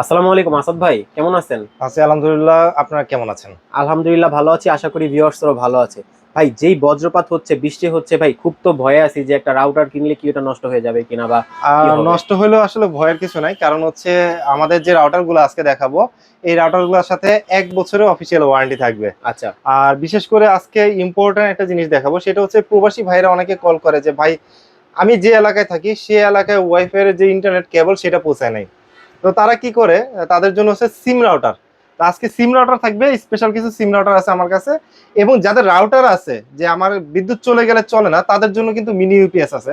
আসসালামু আলাইকুম আসাদ ভাই কেমন আছেন? আছি আলহামদুলিল্লাহ। আপনারা কেমন আছেন? আলহামদুলিল্লাহ ভালো আছি আশা করি ভিউয়ার্সরাও ভালো আছে। ভাই যেই বজ্রপাত হচ্ছে বৃষ্টি হচ্ছে ভাই খুব তো ভয়ে আছি যে একটা রাউটার কিনলে কি ওটা নষ্ট হয়ে যাবে কিনা বা? নষ্ট হলেও আসলে ভয়ের কিছু নাই কারণ হচ্ছে আমাদের যে রাউটারগুলো আজকে দেখাবো এই রাউটারগুলোর সাথে এক বছরের অফিসিয়াল ওয়ারেন্টি থাকবে। আচ্ছা। আর বিশেষ করে আজকে ইম্পর্টেন্ট একটা জিনিস দেখাবো সেটা হচ্ছে প্রবাসী ভাইরা অনেকে কল করে যে ভাই আমি যে এলাকায় থাকি সে এলাকায় ওয়াইফাই এর যে ইন্টারনেট কেবল সেটা পৌঁছায় নাই। তো তারা কি করে? তাদের জন্য হচ্ছে সিম রাউটার আজকে সিম রাউটার থাকবে স্পেশাল কিছু সিম রাউটার আছে আমার কাছে। এবং যাদের রাউটার আছে যে আমার বিদ্যুৎ চলে গেলে চলে না তাদের জন্য কিন্তু মিনি ইউপিএস আছে।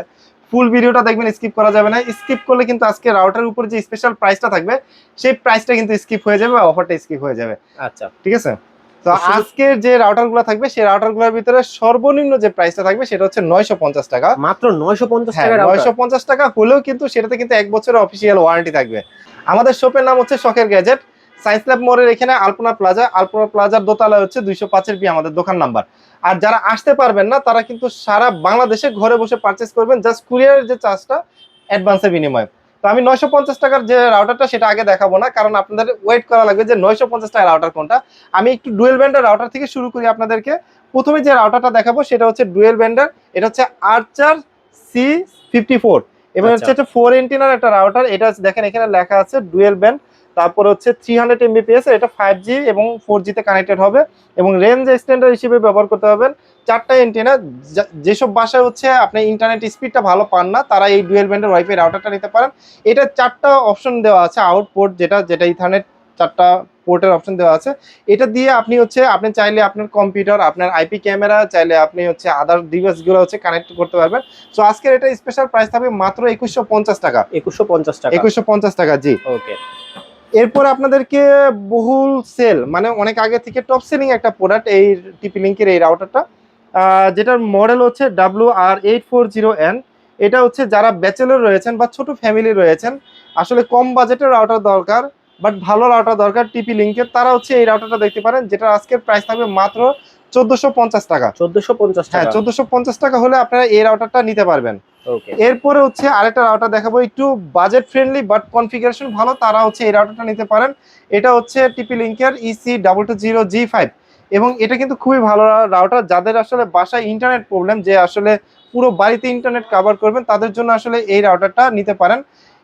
ফুল ভিডিওটা দেখবেন স্কিপ করা যাবে না। স্কিপ করলে কিন্তু আজকে রাউটারের উপর যে স্পেশাল প্রাইসটা থাকবে সেই প্রাইসটা কিন্তু স্কিপ হয়ে যাবে অফারটা স্কিপ হয়ে যাবে। আচ্ছা। ঠিক আছে? তো আজকের যে রাউটারগুলো থাকবে সেই রাউটারগুলোর ভিতরে সর্বনিম্ন যে প্রাইসটা থাকবে সেটা হচ্ছে নয়শো পঞ্চাশ টাকা। মাত্র নয়শো পঞ্চাশ হ্যাঁ টাকা নয়শো পঞ্চাশ টাকা হলেও কিন্তু সেটাতে কিন্তু এক বছরের অফিসিয়াল ওয়ারেন্টি থাকবে। আমাদের শপের নাম হচ্ছে শখের গ্যাজেট। সায়েন্স ল্যাব মোড়ের এখানে আলপনা প্লাজা। আলপনা প্লাজার দোতলায় হচ্ছে দুইশো পাঁচের বি আমাদের দোকান নাম্বার। আর যারা আসতে পারবেন না, তারা কিন্তু সারা বাংলাদেশে ঘরে বসে পারচেস করবেন জাস্ট কুরিয়ারের যে চার্জটা অ্যাডভান্সের বিনিময়ে। তো আমি নয়শো পঞ্চাশ টাকার যে রাউটারটা সেটা আগে দেখাবো না, কারণ আপনাদের ওয়েট করা লাগবে যে নয়শো পঞ্চাশ টাকার রাউটার কোনটা। আমি একটু ডুয়েল ব্যান্ডের রাউটার থেকে শুরু করি আপনাদেরকে। প্রথমে যে রাউটারটা দেখাবো, সেটা হচ্ছে ডুয়েল ব্যান্ডার এটা হচ্ছে আর্চার সি ফিফটি ফোর এবং আচ্ছা। হচ্ছে একটা ফোর এন্টিনার একটা রাউটার এটা দেখেন এখানে লেখা আছে ডুয়েল ব্যান্ড তারপর হচ্ছে থ্রি হান্ড্রেড এমবিপিএস এটা ফাইভ জি এবং ফোর জিতে কানেক্টেড হবে এবং রেঞ্জ এক্সটেন্ডার হিসেবে ব্যবহার করতে পারবেন চারটা এন্টিনা যেসব বাসায় হচ্ছে আপনি ইন্টারনেট স্পিডটা ভালো পান না তারা এই ডুয়েল ব্যান্ডের ওয়াইফাই রাউটারটা নিতে পারেন এটা চারটা অপশন দেওয়া আছে আউটপোর্ট যেটা যেটা ইথারনেট চারটা পোর্টের অপশন দেওয়া আছে। এটা দিয়ে আপনি হচ্ছে আপনি চাইলে আপনার কম্পিউটার আপনার আইপি ক্যামেরা চাইলে আপনি হচ্ছে আদার ডিভাইসগুলো হচ্ছে কানেক্ট করতে পারবেন। সো আজকের এটা স্পেশাল প্রাইস থাকবে মাত্র একুশশো পঞ্চাশ টাকা। একুশশো পঞ্চাশ টাকা। একুশশো পঞ্চাশ টাকা জি। ওকে এরপর আপনাদেরকে বহুল সেল মানে অনেক আগে থেকে টপ সেলিং একটা প্রোডাক্ট এই টিপি লিঙ্কের এই রাউটারটা যেটার মডেল হচ্ছে W R eight four zero N এটা হচ্ছে যারা ব্যাচেলর রয়েছেন বা ছোট ফ্যামিলি রয়েছেন আসলে কম বাজেটের রাউটার দরকার। বাট ভালো রাউটার দরকার টিপি লিঙ্কের তারা হচ্ছে এই রাউটারটা দেখতে পারেন যেটা আজকের প্রাইস থাকবে মাত্র চোদ্দোশো পঞ্চাশ টাকা। চোদ্দশো পঞ্চাশ হ্যাঁ টাকা। পঞ্চাশ টাকা হলে আপনারা এই রাউটারটা নিতে পারবেন। এরপরে হচ্ছে আরেকটা রাউটার দেখাবো একটু বাজেট ফ্রেন্ডলি বাট কনফিগারেশন ভালো। তারা হচ্ছে এই রাউটারটা নিতে পারেন। এটা হচ্ছে টিপি লিঙ্কের EC double two zero G five এবং এটা কিন্তু খুবই ভালো রাউটার যাদের আসলে বাসায় ইন্টারনেট প্রবলেম যে আসলে পুরো বাড়িতে ইন্টারনেট কভার করবেন তাদের জন্য আসলে এই রাউটারটা নিতে পারেন।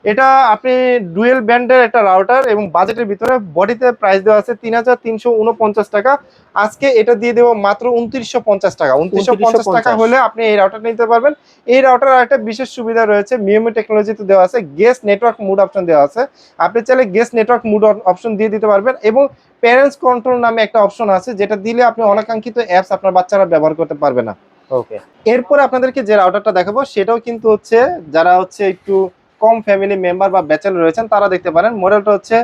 এটা আপনি ডুয়েল ব্যান্ডের একটা রাউটার এবং বাজেটের ভিতরে বডিতে প্রাইস দেওয়া আছে তিন হাজার তিনশো উনপঞ্চাশ টাকা। আজকে এটা দিয়ে দেবো মাত্র উনত্রিশশো পঞ্চাশ টাকা। উনত্রিশশো পঞ্চাশ টাকা হলে আপনি এই রাউটার নিতে পারবেন। এই রাউটার একটা বিশেষ সুবিধা রয়েছে মিএমই টেকনোলজিতে দেওয়া আছে গেস্ট নেটওয়ার্ক মুড অপশন দেওয়া আছে। আপনি চাইলে গেস্ট নেটওয়ার্ক মুড অপশন দিয়ে দিতে পারবেন এবং প্যারেন্টস কন্ট্রোল নামে একটা অপশন আছে যেটা দিলে আপনি অনাকাঙ্ক্ষিত অ্যাপস আপনার বাচ্চারা ব্যবহার করতে পারবে না। ওকে এরপরে আপনাদেরকে যে রাউটারটা দেখাবো সেটাও কিন্তু হচ্ছে যারা হচ্ছে একটু কম ফ্যামিলি মেম্বার বা ব্যাচেল রয়েছেন তারা দেখতে পারেন। মডেলটা হচ্ছে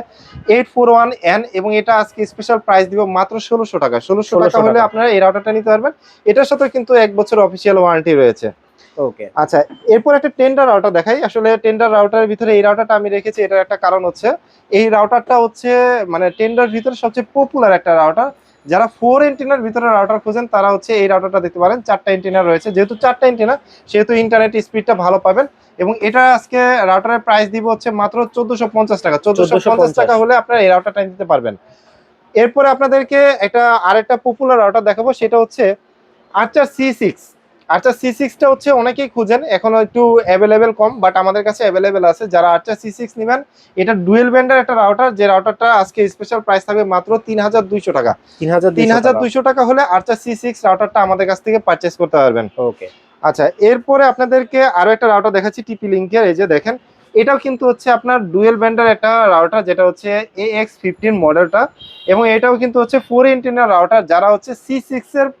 এইট ফোর ওয়ান এন এবং এটা আজকে স্পেশাল প্রাইস দিব মাত্র ষোলোশো টাকা। ষোলোশো টাকা হলে আপনারা এই রাউটারটা নিতে পারবেন। এটার সাথে কিন্তু এক বছর অফিসিয়াল ওয়ারেন্টি রয়েছে। ওকে আচ্ছা এরপর একটা টেন্ডার রাউটার দেখাই। আসলে টেন্ডার রাউটারের ভিতরে এই রাউটারটা আমি রেখেছি এটার একটা কারণ হচ্ছে এই রাউটারটা হচ্ছে মানে টেন্ডার ভিতরে সবচেয়ে পপুলার একটা রাউটার যারা ফোর এন্টিনার ভিতরে রাউটার খুঁজেন তারা হচ্ছে এই রাউটারটা দেখতে পারেন। চারটা এন্টিনা রয়েছে। যেহেতু চারটা এন্টিনা সেহেতু ইন্টারনেট স্পিডটা ভালো পাবেন। এবং এটা আজকে রাউটারের প্রাইস দিব হচ্ছে মাত্র চোদ্দশো পঞ্চাশ টাকা। চোদ্দশো পঞ্চাশ টাকা হলে আপনারা এই রাউটারটা নিতে পারবেন। এরপরে আপনাদেরকে একটা আরেকটা পপুলার রাউটার দেখাবো। সেটা হচ্ছে Archer C six Archer C সিক্সটা হচ্ছে অনেকেই খুঁজেন এখনও একটু অ্যাভেলেবেল কম বাট আমাদের কাছে অ্যাভেলেবেল আছে। যারা আর্চার সি সিক্স নেবেন এটা ডুয়েল ব্যান্ডের একটা রাউটার যে রাউটারটা আজকে স্পেশাল প্রাইস থাকবে মাত্র তিন হাজার দুইশো টাকা। তিন হাজার তিন হাজার দুইশো টাকা হলে আর্চার সি সিক্স রাউটারটা আমাদের কাছ থেকে পারচেস করতে পারবেন। ওকে আচ্ছা এরপরে আপনাদেরকে আরও একটা রাউটার দেখাচ্ছি টিপি লিঙ্কের এই যে দেখেন। এটাও কিন্তু হচ্ছে আপনার ডুয়েল ব্যান্ডের একটা রাউটার যেটা হচ্ছে এ এক্স ফিফটিন মডেলটা এবং এটাও কিন্তু হচ্ছে ফোর ইন্টিনার রাউটার যারা হচ্ছে সি সিক্স এর আহ,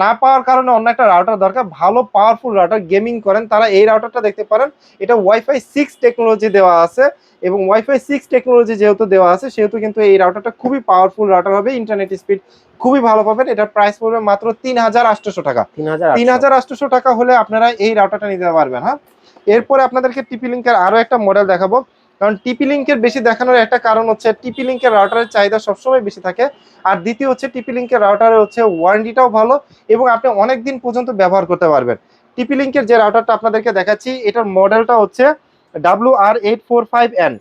না পাওয়ার কারণে অন্য একটা রাউটার দরকার। ভালো পাওয়ারফুল রাউটার গেমিং করেন। তারা এই রাউটারটা দেখতে পারেন। এটা ওয়াইফাই সিক্স টেকনোলজি দেওয়া আছে এবং ওয়াইফাই সিক্স টেকনোলজি যেহেতু দেওয়া আছে সেহেতু কিন্তু এই রাউটারটা খুবই পাওয়ারফুল রাউটার হবে। ইন্টারনেট স্পিড খুবই ভালো পাবেন। এটার প্রাইস পড়বে মাত্র তিন হাজার আটশোশো টাকা। তিন হাজার আটশোশো টাকা হলে আপনারা এই রাউটারটা নিতে পারবেন হ্যাঁ? এরপরে আপনাদেরকে টিপি লিঙ্কের আরও একটা মডেল দেখাবো। কারণ টিপি লিঙ্কের বেশি দেখানোর একটা কারণ হচ্ছে টিপি লিঙ্কের রাউটারের চাহিদা সবসময় বেশি থাকে। আর দ্বিতীয় হচ্ছে টিপি লিঙ্কের রাউটারের হচ্ছে ওয়ারেন্টিটাও ভালো এবং আপনি অনেক দিন পর্যন্ত ব্যবহার করতে পারবেন। টিপি লিঙ্কের যে রাউটারটা আপনাদেরকে দেখাচ্ছি, এটার মডেলটা হচ্ছে W R eight four five N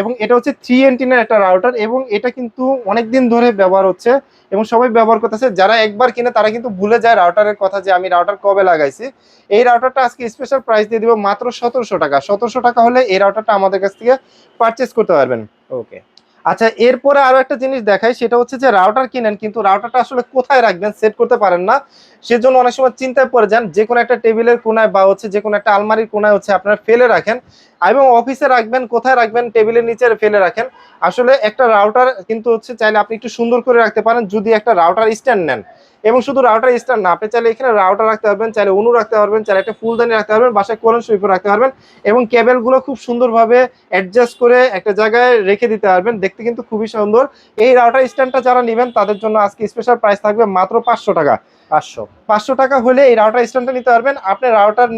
এবং এটা হচ্ছে থ্রি এন্টিনের একটা রাউটার এবং এটা কিন্তু অনেক দিন ধরে ব্যবহার হচ্ছে এবং সবাই ব্যবহার করতেছে। যারা একবার কিনে তারা কিন্তু ভুলে যায় রাউটারের কথা যে আমি রাউটার কবে লাগাইছি। এই রাউটারটা আজকে স্পেশাল প্রাইস দিয়ে দিব মাত্র সতেরোশো টাকা। সতেরোশো টাকা হলে এই রাউটারটা আমাদের কাছ থেকে পারচেস করতে পারবেন। ওকে আচ্ছা এরপরে আরও একটা জিনিস দেখাই সেটা হচ্ছে যে রাউটার কিনেন কিন্তু রাউটারটা আসলে কোথায় রাখবেন সেট করতে পারেন না। সেজন্য অনেক সময় চিন্তায় পড়ে যান যে কোনো একটা টেবিলের কোনায় বা হচ্ছে যে কোনো একটা আলমারির কোনায় হচ্ছে আপনারা ফেলে রাখেন। এবং অফিসে রাখবেন, কোথায় রাখবেন, টেবিলের নিচে ফেলে রাখেন। আসলে একটা রাউটার কিন্তু হচ্ছে চাইলে আপনি একটু সুন্দর করে রাখতে পারেন, যদি একটা রাউটার স্ট্যান্ড নেন। এবং শুধু রাউটার স্ট্যান্ড না, আপনি চাইলে এখানে রাউটার রাখতে পারবেন, চাইলে অনু রাখতে পারবেন, চাইলে একটা ফুলদানি রাখতে পারবেন, বাসায় কোরআন শরীফও রাখতে পারবেন এবং কেবেলগুলো খুব সুন্দরভাবে অ্যাডজাস্ট করে একটা জায়গায় রেখে দিতে পারবেন। দেখতে কিন্তু খুবই সুন্দর। এই রাউটার স্ট্যান্ডটা যারা নেবেন, তাদের জন্য আজকে স্পেশাল প্রাইস থাকবে মাত্র পাঁচশো টাকা। পাঁচশো। পাঁচশো টাকা হলে এই রাউটার স্ট্যান্ডটা নিতে পারবেন। আপনি রাউটার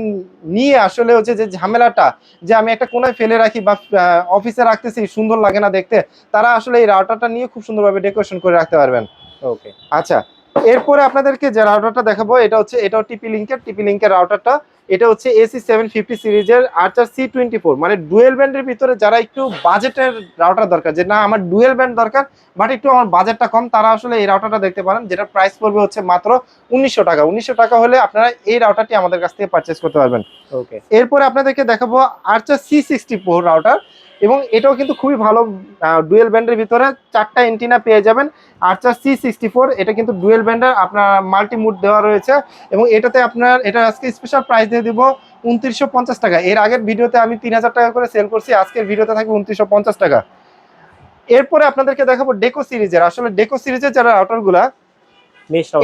নিয়ে আসলে হচ্ছে যে ঝামেলাটা যে আমি একটা কোনায় ফেলে রাখি বা অফিসে রাখতেছি সুন্দর লাগে না দেখতে তারা আসলে এই রাউটারটা নিয়ে খুব সুন্দরভাবে ডেকোরেশন করে রাখতে পারবেন। ওকে আচ্ছা এরপরে আপনাদেরকে যে রাউটারটা দেখাবো এটা হচ্ছে এটাও টিপি লিঙ্কের টিপি লিঙ্কের রাউটারটা এটা হচ্ছে এসি সেভেন ফিফটি সিরিজের আর্চার সি টোয়েন্টি ফোর মানে ডুয়েল ব্যান্ডের ভিতরে যারা একটু বাজেটের রাউটার দরকার যে না আমার ডুয়েল ব্যান্ড দরকার বাট একটু আমার বাজেটটা কম তারা আসলে এই রাউটারটা দেখতে পারেন যেটা প্রাইস পড়বে হচ্ছে মাত্র উনিশশো টাকা। উনিশশো টাকা হলে আপনারা এই রাউটারটি আমাদের কাছ থেকে পারচেস করতে পারবেন। ওকে এরপরে আপনাদেরকে দেখাবো Archer C sixty four router এবং এটাও কিন্তু খুবই ভালো ডুয়েল ব্যান্ডের ভিতরে চারটা এন্টিনা পেয়ে যাবেন। আর্চার সি সিক্সটি ফোর এটা কিন্তু ডুয়েল ব্যান্ডের আপনার মাল্টি মুড দেওয়া রয়েছে এবং এটাতে আপনার, এটা আজকে স্পেশাল প্রাইস দিয়ে দিব উনত্রিশশো পঞ্চাশ টাকা। এর আগের ভিডিওতে আমি তিন হাজার টাকা করে সেল করছি, আজকের ভিডিওতে থাকবে উনত্রিশশো পঞ্চাশ টাকা। এরপরে আপনাদেরকে দেখাবো ডেকো সিরিজের আসলে ডেকো সিরিজের যারা রাউটারগুলা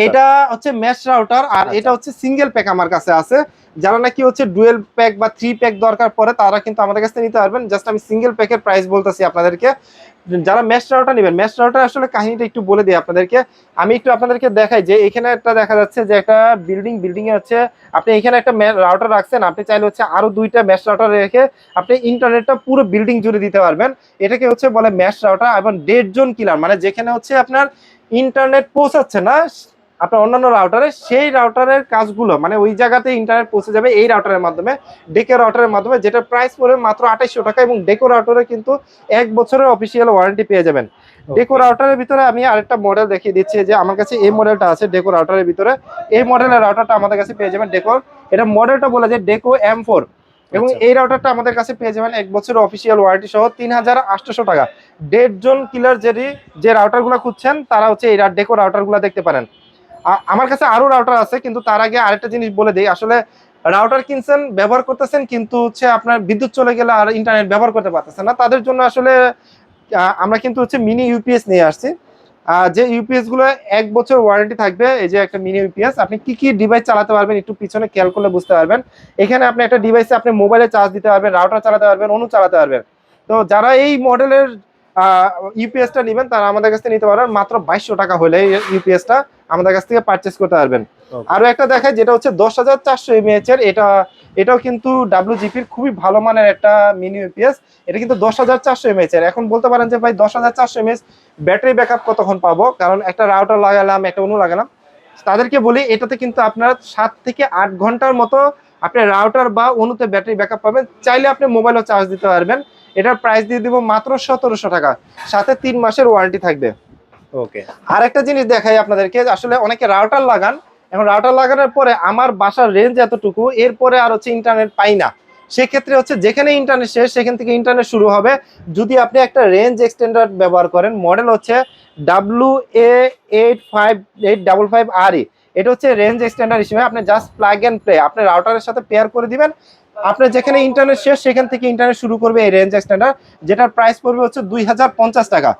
এটা হচ্ছে মেশ রাউটার আর আচ্ছা। এটা হচ্ছে সিঙ্গেল প্যাক আমার কাছে আছে। যারা নাকি হচ্ছে ডুয়েল প্যাক বা থ্রি প্যাক দরকার পড়ে তারা কিন্তু আমাদের কাছে নিতে পারবেন। জাস্ট আমি সিঙ্গেল প্যাকের প্রাইস বলতেছি আপনাদেরকে। যারা ম্যাচ রাউটা নেবেন, ম্যাচ রাউটার আসলে কাহিনীটা একটু বলে দিই আপনাদেরকে। আমি একটু আপনাদেরকে দেখাই যে এখানে একটা দেখা যাচ্ছে যে একটা বিল্ডিং বিল্ডিং এ হচ্ছে আপনি এখানে একটা রাউটার রাখছেন, আপনি চাইলে হচ্ছে আরও দুইটা ম্যাচ রাউটার রেখে আপনি ইন্টারনেটটা পুরো বিল্ডিং জুড়ে দিতে পারবেন। এটাকে হচ্ছে বলে ম্যাচ রাউটার এবং ডেড জোন কিলার মানে যেখানে হচ্ছে আপনার ইন্টারনেট পৌঁছাচ্ছে না আপনার অন্যান্য রাউটারে সেই রাউটারের কাজগুলো মানে ওই জায়গাতে ইন্টারনেট পৌঁছে যাবে এই রাউটারের মাধ্যমে ডেকো রাউটারের মাধ্যমে যেটা প্রাইস পড়বে মাত্র আঠাইশশো টাকা এবং ডেকো রাউটারে কিন্তু এক বছরের অফিসিয়াল ওয়ারেন্টি পেয়ে যাবেন। ডেকো রাউটারের ভিতরে আমি আরেকটা মডেল দেখিয়ে দিচ্ছি যে আমার কাছে এই মডেলটা আছে ডেকো রাউটারের ভিতরে। এই মডেলের রাউটারটা আমাদের কাছে পেয়ে যাবেন ডেকোর এটা মডেলটা বলে যে ডেকো এম ফোর এবং আচ্ছা। এই রাউটারটা আমাদের কাছে পেয়ে যাবেন এক বছরের অফিসিয়াল ওয়ারেন্টি সহ তিন হাজার আটশোশো টাকা। ডেড জোন কিলার যে যে রাউটারগুলো খুঁজছেন তারা হচ্ছে এই ডেকো রাউটারগুলো দেখতে পারেন। আমার কাছে আরও রাউটার আছে, কিন্তু তার আগে আরেকটা জিনিস বলে দিই। আসলে রাউটার কিনছেন, ব্যবহার করতেছেন, কিন্তু হচ্ছে আপনার বিদ্যুৎ চলে গেলে আর ইন্টারনেট ব্যবহার করতে পারতেছেন না। তাদের জন্য আসলে আমরা কিন্তু হচ্ছে মিনি ইউপিএস নিয়ে আসছি। যে ইউপিএসগুলো এক বছর ওয়ারেন্টি থাকবে, এই যে একটা মিনি ইউপিএস আপনি কি কি ডিভাইস চালাতে পারবেন একটু পিছনে খেয়াল করলে বুঝতে পারবেন। এখানে আপনি একটা ডিভাইসে আপনি মোবাইলে চার্জ দিতে পারবেন রাউটার চালাতে পারবেন, অনু চালাতে পারবেন। তো যারা এই মডেলের ইউপিএসটা নেবেন তারা আমাদের কাছ থেকে নিতে পারবেন। মাত্র বাইশশো টাকা হলে ইউপিএসটা আমাদের কাছ থেকে পারচেস করতে পারবেন। আরও একটা দেখায় যেটা হচ্ছে দশ হাজার চারশো এমএএচ এর এটা এটাও কিন্তু ডাব্লিউজিপির খুবই ভালো মানের একটা মিনি ইউপিএস এটা কিন্তু দশ হাজার চারশো এমএএচ এর। এখন বলতে পারেন যে ভাই দশ হাজার চারশো এমএএচ ব্যাটারি ব্যাকআপ কতক্ষণ পাবো? কারণ একটা রাউটার লাগালাম একটা অনু লাগালাম। তাদেরকে বলি এটাতে কিন্তু আপনারা সাত থেকে আট ঘণ্টার মতো আপনি রাউটার বা অনুতে ব্যাটারি ব্যাকআপ পাবেন। চাইলে আপনি মোবাইলও চার্জ দিতে পারবেন। এটার প্রাইস দিয়ে দিব মাত্র সতেরোশো টাকা। সাথে তিন মাসের ওয়ারেন্টি থাকবে। ওকে আর একটা জিনিস দেখাই আপনাদেরকে আসলে অনেকে রাউটার লাগান এখন রাউটার লাগানোর পরে আমার বাসার রেঞ্জ এতটুকু এরপরে আর হচ্ছে ইন্টারনেট পাই না। সেক্ষেত্রে হচ্ছে যেখানে ইন্টারনেট শেষ সেখান থেকে ইন্টারনেট শুরু হবে। যদি আপনি একটা রেঞ্জ এক্সটেন্ডার ব্যবহার করেন মডেল হচ্ছে W A eight five eight double five আর এটা হচ্ছে রেঞ্জ এক্সটেন্ডার হিসেবে আপনি জাস্ট প্লাগ অ্যান্ড প্লে আপনি রাউটারের সাথে পেয়ার করে দিবেন। আপনার যেখানে ইন্টারনেট শেষ সেখান থেকে ইন্টারনেট শুরু করবে এই রেঞ্জ এক্সটেন্ডার যেটার প্রাইস পড়বে হচ্ছে দুই হাজার পঞ্চাশ টাকা।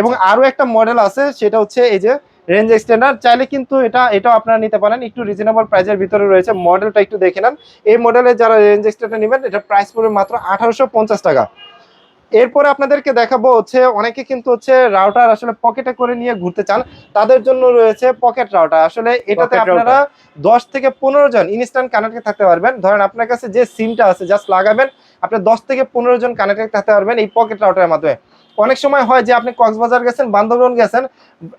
এবং আরও আরও একটা মডেল আছে সেটা হচ্ছে এই যে রেঞ্জ এক্সটেন্ডার চাইলে কিন্তু এটা এটাও আপনারা নিতে পারেন। একটু রিজনেবল প্রাইসের ভিতরে রয়েছে মডেলটা একটু দেখে নেন। এই মডেলের যারা রেঞ্জ এক্সটেন্ডার নেবেন এটা প্রাইস পড়বে মাত্র আঠারোশো পঞ্চাশ টাকা। এরপরে আপনাদেরকে দেখাবো হচ্ছে অনেকে কিন্তু হচ্ছে রাউটার আসলে পকেটে করে নিয়ে ঘুরতে চান। তাদের জন্য রয়েছে পকেট রাউটার আসলে এটাতে আপনারা দশ থেকে পনেরো জন ইনস্ট্যান্ট কানেক্টে থাকতে পারবেন। ধরেন আপনার কাছে যে সিমটা আছে জাস্ট লাগাবেন আপনি দশ থেকে পনেরো জন কানেক্টেড থাকতে পারবেন এই পকেট রাউটারের মাধ্যমে। অনেক সময় হয় যে আপনি কক্সবাজার গেছেন বান্দরবন গেছেন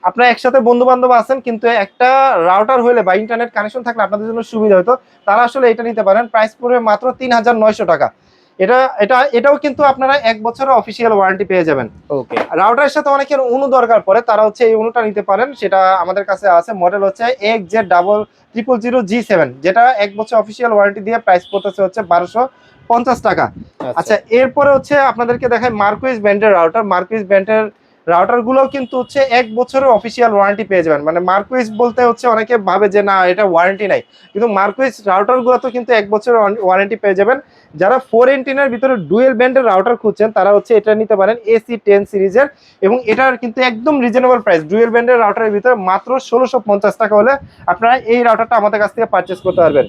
আপনার একসাথে বন্ধু বান্ধব আছেন কিন্তু একটা রাউটার হলে বা ইন্টারনেট কানেকশন থাকলে আপনাদের জন্য সুবিধা হতো। তারা আসলে এটা নিতে পারেন। প্রাইস পড়বে মাত্র তিন হাজার নয়শো টাকা। এটা এটা এটাও কিন্তু আপনারা এক বছরের অফিসিয়াল ওয়ারেন্টি পেয়ে যাবেন। ওকে রাউটারের সাথে অনেকের অনু দরকার পড়ে তারা হচ্ছে এই অনুটা নিতে পারেন সেটা আমাদের কাছে আছে। মডেল হচ্ছে এক Z double triple zero G seven যেটা এক বছর অফিসিয়াল ওয়ারেন্টি দিয়ে প্রাইস পড়তেছে হচ্ছে বারোশো পঞ্চাশ টাকা। আচ্ছা। এরপরে হচ্ছে আপনাদেরকে দেখায় মার্কুইজ ব্যান্ডের রাউটার মার্কুইজ ব্যান্ডের রাউটার গুলোও কিন্তু হচ্ছে এক বছরের অফিসিয়াল ওয়ারেন্টি পেয়ে যাবেন। মানে মার্কুইজ বলতে হচ্ছে অনেকে ভাবে যে না এটা ওয়ারেন্টি নাই। কিন্তু মার্কুইজ রাউটারগুলো তো কিন্তু এক বছরের ওয়ারেন্টি পেয়ে যাবেন। যারা ফোর এন্টিনার ভিতরে ডুয়েল ব্যান্ডের রাউটার খুঁজছেন, তারা হচ্ছে এটা নিতে পারেন এসি টেন সিরিজের এবং এটার কিন্তু একদম রিজনেবল প্রাইস ডুয়েল ব্যান্ডের রাউটারের ভিতরে মাত্র ষোলোশো পঞ্চাশ টাকা হলে আপনারা এই রাউটারটা আমাদের কাছ থেকে পারচেস করতে পারবেন।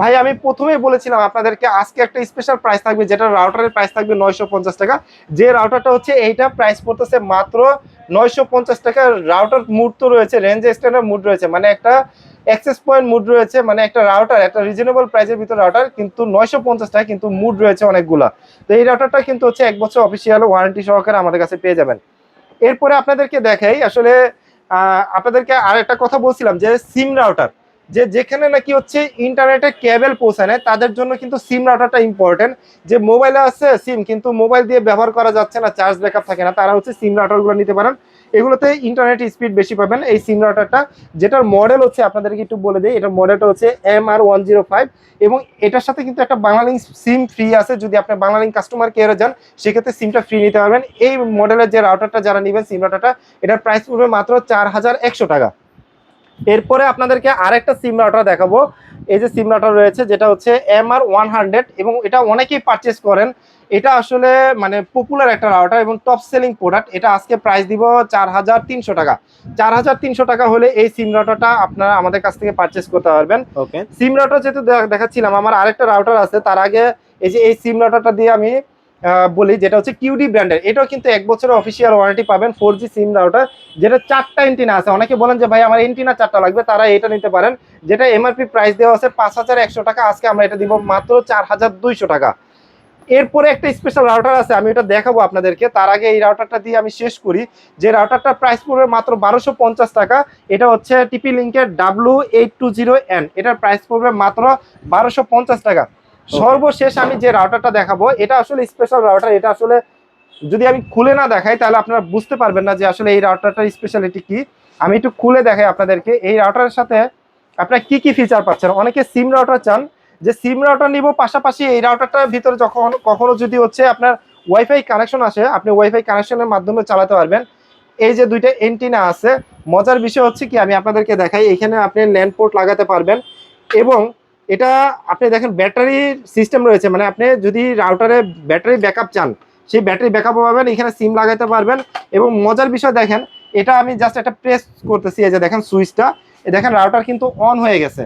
ভাই, আমি প্রথমেই বলেছিলাম আপনাদেরকে, আজকে একটা স্পেশাল প্রাইস থাকবে, যেটা রাউটারের প্রাইস থাকবে নয়শো পঞ্চাশ টাকা। যে রাউটারটা হচ্ছে, এইটা প্রাইস পড়তেছে মাত্র নয়শো পঞ্চাশ টাকা। রাউটার মুড তো রয়েছে রেঞ্জ এক্সটেন্ডার মুড রয়েছে। মানে একটা অ্যাক্সেস পয়েন্ট মুড রয়েছে মানে একটা রাউটার একটা রিজনেবল প্রাইসের ভিতর রাউটার কিন্তু নয়শো পঞ্চাশ টাকা কিন্তু মুড রয়েছে অনেকগুলা। তো এই রাউটারটা কিন্তু হচ্ছে এক বছর অফিসিয়াল ওয়ারেন্টি সহকারে আমাদের কাছে পেয়ে যাবেন। এরপরে আপনাদেরকে দেখাই, আসলে আপনাদেরকে আর একটা কথা বলছিলাম যে সিম রাউটার যে যেখানে নাকি হচ্ছে ইন্টারনেটে কেবল পৌঁছায় তাদের জন্য কিন্তু সিম রাউটারটা ইম্পর্টেন্ট যে মোবাইলে আছে সিম কিন্তু মোবাইল দিয়ে ব্যবহার করা যাচ্ছে না চার্জ ব্যাকআপ থাকে না, তারা হচ্ছে সিম রাউটারগুলো নিতে পারেন। এগুলোতে ইন্টারনেট স্পিড বেশি পাবেন এই সিম রাউটারটা যেটার মডেল হচ্ছে, আপনাদেরকে একটু বলে দিই, এটার মডেলটা হচ্ছে M R one zero five এবং এটার সাথে কিন্তু একটা বাংলালিং সিম ফ্রি আছে, যদি আপনি বাংলালিং কাস্টমার কেয়ারে যান, সেক্ষেত্রে সিমটা ফ্রি নিতে পারবেন। এই মডেলের যে রাউটারটা যারা নেবেন সিম রাউটারটা এটার প্রাইস পড়বে মাত্র চার হাজার একশো টাকা। এরপরে আপনাদেরকে আরেকটা সিম রাউটার দেখাবো। এই যে সিম রাউটার রয়েছে যেটা হচ্ছে এম আর ওয়ান হান্ড্রেড এবং এটা অনেকেই পারচেস করেন। এটা আসলে মানে পপুলার একটা রাউটার এবং টপ সেলিং প্রোডাক্ট এটা আজকে প্রাইস দিব চার হাজার তিনশো টাকা। চার হাজার তিনশো টাকা হলে এই সিম রাউটারটা আপনারা আমাদের কাছ থেকে পারচেস করতে পারবেন। ওকে সিম রাউটার যেহেতু দেখাচ্ছিলাম আমার আরেকটা রাউটার আছে। তার আগে এই যে এই সিম রাউটারটা দিয়ে আমি বলি, যেটা হচ্ছে কিউডি ব্র্যান্ডের এটাও কিন্তু এক বছরের অফিসিয়াল ওয়ারেন্টি পাবেন ফোর জি সিম রাউটার যেটা চারটা এন্টিনা আছে। অনেকে বলেন যে, ভাই, আমার এন্টিনা চারটা লাগবে। তারা এটা নিতে পারেন। যেটা এমআরপি প্রাইস দেওয়া আছে পাঁচ হাজার একশো টাকা, আজকে আমরা এটা দিব মাত্র চার হাজার দুইশো টাকা। এরপরে একটা স্পেশাল রাউটার আছে, আমি এটা দেখাবো আপনাদেরকে। তার আগে এই রাউটারটা দিয়ে আমি শেষ করি। যে রাউটারটা প্রাইস পড়বে মাত্র বারোশো পঞ্চাশ টাকা, এটা হচ্ছে টিপি লিঙ্কের W eight two zero N এটার প্রাইস পড়বে মাত্র বারোশো পঞ্চাশ টাকা। সর্বশেষ আমি যে রাউটারটা দেখাবো, এটা আসলে স্পেশাল রাউটার এটা আসলে যদি আমি খুলে না দেখাই, তাহলে আপনারা বুঝতে পারবেন না যে আসলে এই রাউটারটার স্পেশালিটি কি। আমি একটু খুলে দেখাই আপনাদেরকে, এই রাউটারের সাথে আপনারা কি কি ফিচার পাচ্ছেন? অনেকে সিম রাউটার চান, যে সিম রাউটার নিব পাশাপাশি এই রাউটারটার ভিতরে যখন কখনো যদি হচ্ছে আপনার ওয়াইফাই কানেকশন আসে, আপনি ওয়াইফাই কানেকশনের মাধ্যমে চালাতে পারবেন। এই যে দুইটা এন্টিনা আছে, মজার বিষয় হচ্ছে কি, আমি আপনাদেরকে দেখাই, এখানে আপনি ল্যান্ড পোর্ট লাগাতে পারবেন এবং এটা আপনি দেখেন ব্যাটারি সিস্টেম রয়েছে মানে আপনি যদি রাউটারে ব্যাটারি ব্যাকআপ চান, সেই ব্যাটারি ব্যাকআপ পাবেন, এখানে সিম লাগাতে পারবেন এবং মজার বিষয় দেখেন, এটা আমি জাস্ট একটা প্রেস করতেছি, এই যে দেখেন সুইচটা দেখেন রাউটার কিন্তু অন হয়ে গেছে।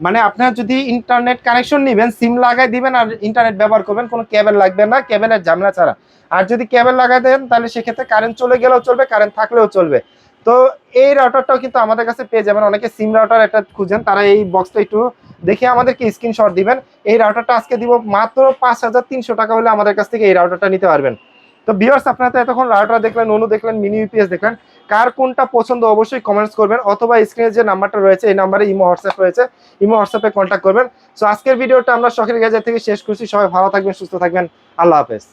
মানে আপনার যদি ইন্টারনেট কানেকশন নেবেন সিম লাগাই দিবেন আর ইন্টারনেট ব্যবহার করবেন, কোনো কেবল লাগবে না কেবলের ঝামেলা ছাড়া। আর যদি কেবল লাগাই দেন, তাহলে সেক্ষেত্রে কারেন্ট চলে গেলেও চলবে কারেন্ট থাকলেও চলবে। তো এই রাউটারটাও কিন্তু আমাদের কাছে পেয়ে যাবেন, অনেকে সিম রাউটার একটা খুঁজেন, তারা এই বক্সটা একটু দেখে আমাদেরকে স্ক্রিনশট দিবেন। এই রাউটারটা আজকে দিব মাত্র পাঁচ হাজার তিনশো টাকা হলে আমাদের কাছ থেকে এই রাউটারটা নিতে পারবেন। তো ভিউয়ার্স আপনারা তো এতক্ষণ রাউটার দেখলেন অনু দেখলেন মিনি ইউপিএস দেখলেন, কার কোনটা পছন্দ অবশ্যই কমেন্টস করবেন, অথবা স্ক্রিনে যে নাম্বারটা রয়েছে, এই নাম্বারে ইমো হোয়াটসঅ্যাপ রয়েছে, ইমো হোয়াটসঅ্যাপে কন্ট্যাক্ট করবেন। সো আজকের ভিডিওটা আমরা শখের গ্যাজেট থেকে শেষ করছি। সবাই ভালো থাকবেন, সুস্থ থাকবেন। আল্লাহ হাফেজ।